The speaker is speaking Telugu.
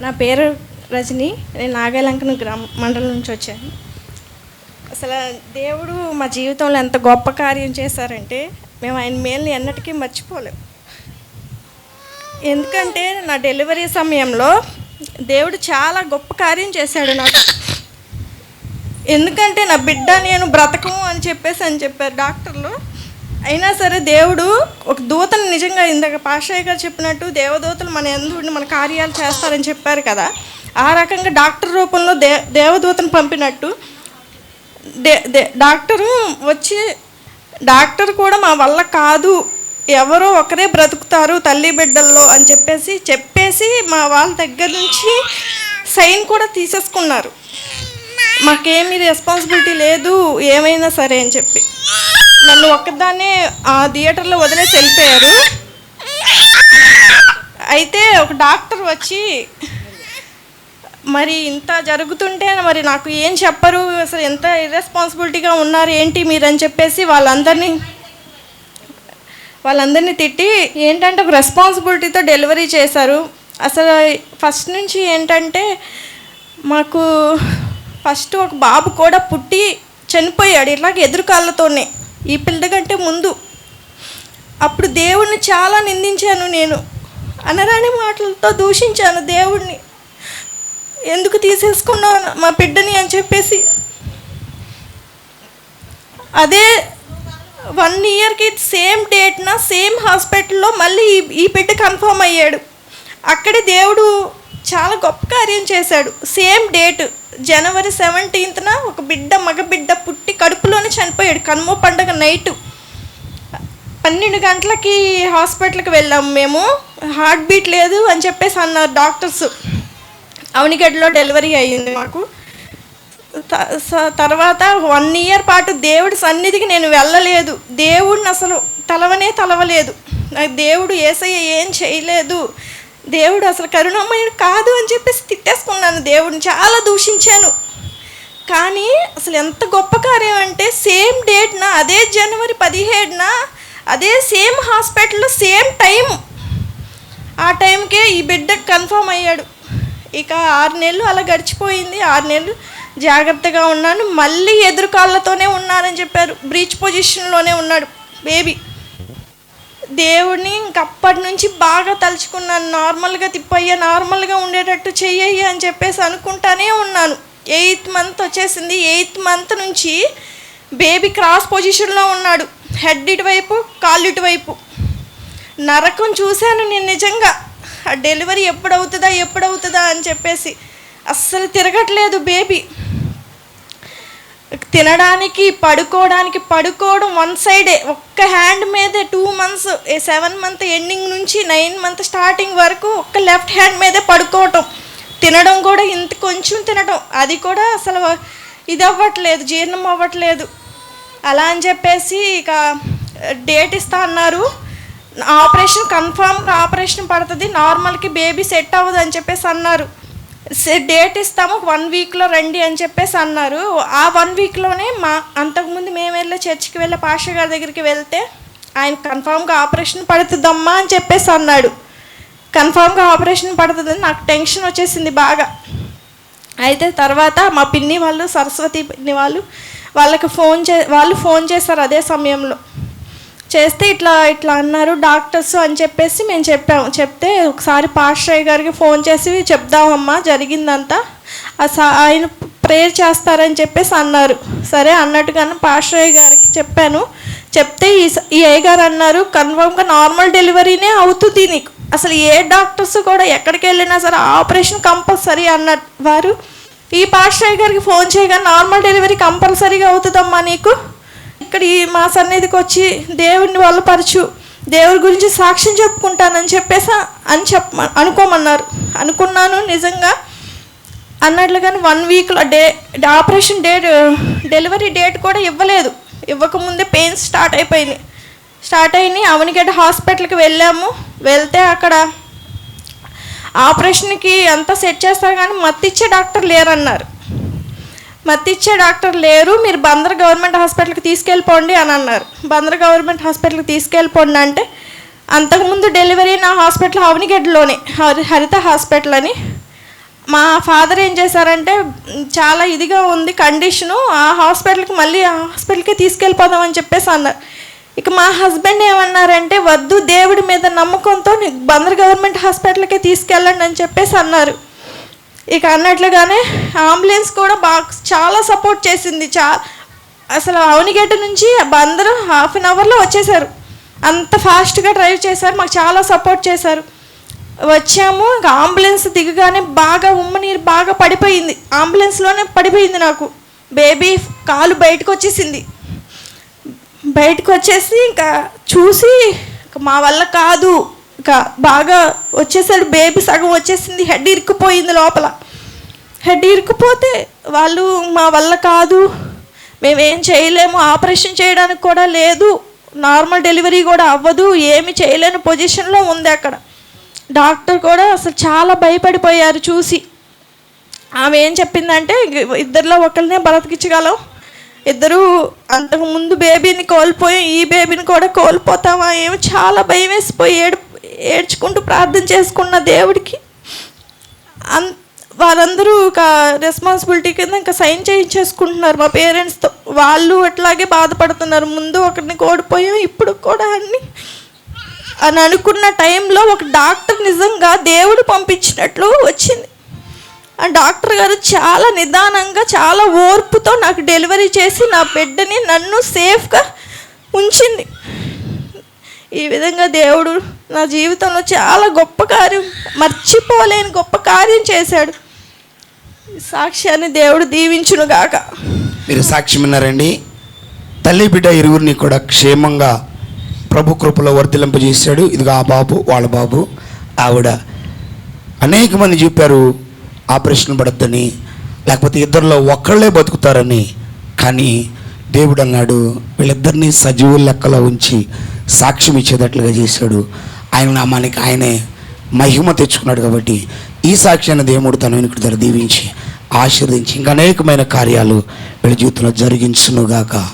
నా పేరు రజని. నేను నాగలంకన గ్రామ మండలం నుంచి వచ్చాను. అసలు దేవుడు మా జీవితంలో ఎంత గొప్ప కార్యం చేశారంటే మేము ఆయన మేల్ని ఎన్నటికీ మర్చిపోలేము ఎందుకంటే నా డెలివరీ సమయంలో దేవుడు చాలా గొప్ప కార్యం చేశాడు నాకు. ఎందుకంటే నా బిడ్డ నేను బ్రతకము అని చెప్పేసి అని చెప్పారు డాక్టర్లు. అయినా సరే దేవుడు ఒక దూతను నిజంగా ఇందాక పాషయ్య గారు చెప్పినట్టు దేవదూతలు మన ఎందుకు మన కార్యాలు చేస్తారని చెప్పారు కదా. ఆ రకంగా డాక్టర్ రూపంలో దే దేవదూతను పంపినట్టు దే దే డాక్టరు వచ్చి డాక్టర్ కూడా మా వల్ల కాదు ఎవరో ఒకరే బ్రతుకుతారు తల్లి బిడ్డల్లో అని చెప్పేసి చెప్పేసి మా వాళ్ళ దగ్గర నుంచి సైన్ కూడా తీసేసుకున్నారు. మాకేమీ రెస్పాన్సిబిలిటీ లేదు ఏమైనా సరే అని చెప్పి. నన్ను ఒక్కదాన్నే ఆ థియేటర్లో వదిలేసి వెళ్ళిపోయారు. అయితే ఒక డాక్టర్ వచ్చి మరి ఇంత జరుగుతుంటే మరి నాకు ఏం చెప్పరు? అసలు ఎంత ఇర్రెస్పాన్సిబిలిటీగా ఉన్నారు? ఏంటి మీరని చెప్పేసి వాళ్ళందరినీ వాళ్ళందరినీ తిట్టి ఏంటంటే ఒక రెస్పాన్సిబిలిటీతో డెలివరీ చేశారు. అసలు ఫస్ట్ నుంచి ఏంటంటే మాకు ఫస్ట్ ఒక బాబు కూడా పుట్టి చనిపోయాడు ఇలాగ ఎదురుకాళ్ళతోనే ఈ పిల్ల కంటే ముందు. అప్పుడు దేవుణ్ణి చాలా నిందించాను నేను. అనరాని మాటలతో దూషించాను దేవుణ్ణి. ఎందుకు తీసేసుకున్నాను మా బిడ్డని అని చెప్పేసి. అదే వన్ ఇయర్కి సేమ్ డేట్న సేమ్ హాస్పిటల్లో మళ్ళీ ఈ ఈ బిడ్డ కన్ఫర్మ్ అయ్యాడు. అక్కడే దేవుడు చాలా గొప్ప కార్యం చేశాడు. సేమ్ డేట్ జనవరి సెవెంటీన్త్న ఒక బిడ్డ మగ బిడ్డ పుట్టి చనిపోయాడు కనుమ పండుగ నైట్. పన్నెండు గంటలకి హాస్పిటల్కి వెళ్ళాం మేము. హార్ట్ బీట్ లేదు అని చెప్పేసి అన్నారు డాక్టర్స్. అవనిగడ్డలో డెలివరీ అయ్యింది మాకు. త- తర్వాత వన్ ఇయర్ పాటు దేవుడి సన్నిధికి నేను వెళ్ళలేదు. దేవుడిని అసలు తలవనే తలవలేదు. నాకు దేవుడు ఏసయ్య ఏం చేయలేదు. దేవుడు అసలు కరుణమయుడు కాదు అని చెప్పేసి తిట్టేసుకున్నాను. దేవుడిని చాలా దూషించాను. కానీ అసలు ఎంత గొప్ప కార్యం అంటే సేమ్ డేట్న అదే జనవరి పదిహేడున అదే సేమ్ హాస్పిటల్లో సేమ్ టైం ఆ టైంకే ఈ బిడ్డ కన్ఫర్మ్ అయ్యాడు. ఇక ఆరు నెలలు అలా గడిచిపోయింది. ఆరు నెలలు జాగ్రత్తగా ఉన్నాను. మళ్ళీ ఎదురు కాళ్ళతోనే ఉన్నానని చెప్పారు. బ్రీచ్ పొజిషన్లోనే ఉన్నాడు బేబీ. దేవుడిని ఇంకప్పటి నుంచి బాగా తలుచుకున్నాను. నార్మల్గా తిప్పయ్యా నార్మల్గా ఉండేటట్టు చెయ్యయ్యా అని చెప్పేసి అనుకుంటానే ఉన్నాను. ఎయిత్ మంత్ వచ్చేసింది. ఎయిత్ మంత్ నుంచి బేబీ క్రాస్ పొజిషన్లో ఉన్నాడు. హెడ్ ఇటువైపు కాళ్ళు ఇటువైపు. నరకం చూశాను నేను నిజంగా. ఆ డెలివరీ ఎప్పుడవుతుందా ఎప్పుడవుతుందా అని చెప్పేసి. అస్సలు తిరగట్లేదు బేబీ. తినడానికి పడుకోవడానికి పడుకోవడం వన్ సైడే. ఒక్క హ్యాండ్ మీదే two months seven month ending నుంచి నైన్ మంత్ స్టార్టింగ్ వరకు ఒక్క లెఫ్ట్ హ్యాండ్ మీదే పడుకోవటం. తినడం కూడా ఇంత కొంచెం తినడం. అది కూడా అసలు ఇది అవ్వట్లేదు జీర్ణం అవ్వట్లేదు. అలా అని చెప్పేసి ఇక డేట్ ఇస్తా అన్నారు. ఆపరేషన్ కన్ఫామ్గా ఆపరేషన్ పడుతుంది. నార్మల్కి బేబీ సెట్ అవ్వదు అని చెప్పేసి అన్నారు. డేట్ ఇస్తాము వన్ వీక్లో రండి అని చెప్పేసి అన్నారు. ఆ వన్ వీక్లోనే మా అంతకుముందు మేము వెళ్ళే చర్చికి వెళ్ళే పాష గారి దగ్గరికి వెళ్తే ఆయన కన్ఫామ్గా ఆపరేషన్ పడుతుందమ్మా అని చెప్పేసి అన్నాడు. కన్ఫామ్గా ఆపరేషన్ పడుతుందని నాకు టెన్షన్ వచ్చేసింది బాగా. అయితే తర్వాత మా పిన్ని వాళ్ళు సరస్వతి పిన్ని వాళ్ళు వాళ్ళకి ఫోన్ చే వాళ్ళు ఫోన్ చేశారు అదే సమయంలో. చేస్తే ఇట్లా ఇట్లా అన్నారు డాక్టర్స్ అని చెప్పేసి మేము చెప్పాము. చెప్తే ఒకసారి పాస్టర్ గారికి ఫోన్ చేసి చెప్దామమ్మా జరిగిందంతా. ఆ ఆయన ప్రేయర్ చేస్తారని చెప్పేసి అన్నారు. సరే అన్నట్టుగానే పాస్టర్ గారికి చెప్పాను. చెప్తే ఈ స- ఈ అయ్య గారు అన్నారు కన్ఫామ్గా నార్మల్ డెలివరీనే అవుతుంది నీకు. అసలు ఏ డాక్టర్స్ కూడా ఎక్కడికి వెళ్ళినా సరే ఆపరేషన్ కంపల్సరీ అన్న వారు. ఈ పాస్టర్ గారికి ఫోన్ చేయగా నార్మల్ డెలివరీ కంపల్సరీగా అవుతుందమ్మా నీకు. ఇక్కడ ఈ మా సన్నిధికి వచ్చి దేవుడిని వాళ్ళపరచు దేవుడి గురించి సాక్ష్యం చెప్పుకుంటానని చెప్పేసి అని చెప్ప అనుకోమన్నారు. అనుకున్నాను నిజంగా. అన్నట్లుగానే వన్ వీక్లో day operation date delivery date కూడా ఇవ్వలేదు. ఇవ్వకముందే పెయిన్స్ స్టార్ట్ అయిపోయినాయి. స్టార్ట్ అయినాయి అవనిగడ్డ హాస్పిటల్కి వెళ్ళాము. వెళ్తే అక్కడ ఆపరేషన్కి అంతా సెట్ చేస్తారు కానీ మత్తిచ్చే డాక్టర్ లేరన్నారు. మత్తిచ్చే డాక్టర్ లేరు. మీరు బందర్ గవర్నమెంట్ హాస్పిటల్కి తీసుకెళ్ళిపోండి అని అన్నారు. బందర్ గవర్నమెంట్ హాస్పిటల్కి తీసుకెళ్ళిపోండి అంటే అంతకుముందు డెలివరీ నా హాస్పిటల్ అవనిగడ్డలోనే హరి హరిత హాస్పిటల్ అని. మా ఫాదర్ ఏం చేశారంటే చాలా ఇదిగా ఉంది కండిషను ఆ హాస్పిటల్కి మళ్ళీ ఆ హాస్పిటల్కి తీసుకెళ్ళిపోదాం అని చెప్పేసి అన్నారు. ఇక మా హస్బెండ్ ఏమన్నారంటే వద్దు దేవుడి మీద నమ్మకంతో నీకు బందర్ గవర్నమెంట్ హాస్పిటల్కే తీసుకెళ్ళండి అని చెప్పేసి అన్నారు. ఇక అన్నట్లుగానే అంబులెన్స్ కూడా బాగా చాలా సపోర్ట్ చేసింది. చా అసలు అవనిగడ్డ నుంచి అందరూ హాఫ్ అన్ అవర్లో వచ్చేసారు. అంత ఫాస్ట్గా డ్రైవ్ చేశారు మాకు చాలా సపోర్ట్ చేశారు. వచ్చాము ఇంకా అంబులెన్స్ దిగగానే బాగా ఉమ్మ నీరు బాగా పడిపోయింది. అంబులెన్స్లోనే పడిపోయింది నాకు. బేబీ కాలు బయటకు వచ్చేసింది బయటకు వచ్చేసి ఇంకా చూసి మా వల్ల కాదు. ఇంకా బాగా వచ్చేసాడు. బేబీ సగం వచ్చేసింది. హెడ్ ఇరుక్కుపోయింది లోపల. హెడ్ ఇరుక్కుపోతే వాళ్ళు మా వల్ల కాదు. మేమేం చేయలేము. ఆపరేషన్ చేయడానికి కూడా లేదు. నార్మల్ డెలివరీ కూడా అవ్వదు. ఏమి చేయలేని పొజిషన్లో ఉంది అక్కడ. డాక్టర్ కూడా అసలు చాలా భయపడిపోయారు చూసి. ఆమె ఏం చెప్పిందంటే ఇద్దరిలో ఒకరినే బ్రతికించగలం. ఇద్దరు అంతకు ముందు బేబీని కోల్పోయాం ఈ బేబీని కూడా కోల్పోతామా ఏమో చాలా భయం వేసిపోయి ఏడు ఏడ్చుకుంటూ ప్రార్థన చేసుకున్న దేవుడికి. అన్ వారందరూ ఒక రెస్పాన్సిబిలిటీ కింద ఇంకా సైన్ చేయించేసుకుంటున్నారు మా పేరెంట్స్తో వాళ్ళు అట్లాగే బాధపడుతున్నారు. ముందు ఒకరిని కోడిపోయాం ఇప్పుడు కూడా అన్ని. అని అనుకున్న టైంలో ఒక డాక్టర్ నిజంగా దేవుడు పంపించినట్లు వచ్చింది. డాక్టర్ గారు చాలా నిదానంగా చాలా ఓర్పుతో నాకు డెలివరీ చేసి నా బిడ్డని నన్ను సేఫ్గా ఉంచింది. ఈ విధంగా దేవుడు నా జీవితంలో చాలా గొప్ప కార్యం మర్చిపోలేని గొప్ప కార్యం చేశాడు. సాక్ష్యాన్ని దేవుడు దీవించును గాక మీరు సాక్ష్యం విన్నారండి? తల్లి బిడ్డ ఇరువురిని కూడా క్షేమంగా ప్రభు కృపలో వర్తిలింపజేశాడు ఇదిగో ఆ బాబు వాళ్ళ బాబు ఆవిడ అనేక మంది చెప్పారు ఆపరేషన్ పడద్దని లేకపోతే ఇద్దరిలో ఒక్కళ్ళే బతుకుతారని. కానీ దేవుడు అన్నాడు వీళ్ళిద్దరినీ సజీవుల లెక్కలో ఉంచి సాక్ష్యం ఇచ్చేటట్లుగా చేశాడు. ఆయన నామానికి ఆయనే మహిమ తెచ్చుకున్నాడు కాబట్టి ఈ సాక్ష్యాన్ని దేవుడు తన వెనుక ధర దీవించి ఆశీర్వదించి ఇంకా అనేకమైన కార్యాలు వీళ్ళ జీవితంలో జరిగించునుగాక.